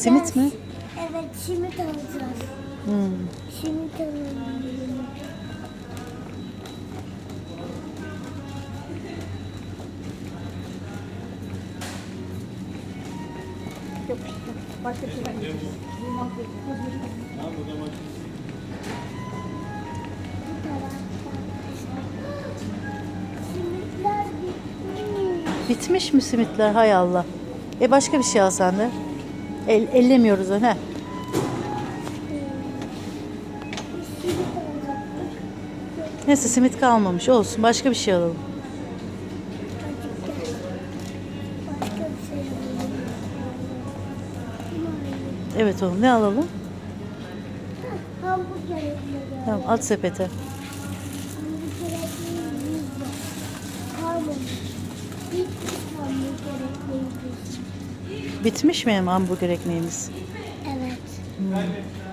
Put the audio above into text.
Simit mi? Evet simit alacağız. Hmm. Simit alalım. Yok işte. Başka bir şey. Bitmiş mi simitler? Hay Allah. E başka bir şey al sen de. El, ellemiyoruz alacaktık. Neyse simit kalmamış. Olsun. Başka bir şey alalım. Evet oğlum. Ne alalım? Tamam at sepete. Hamburger ekmeği. Bitmiş mi hamburger ekmeğimiz? Evet. Hmm.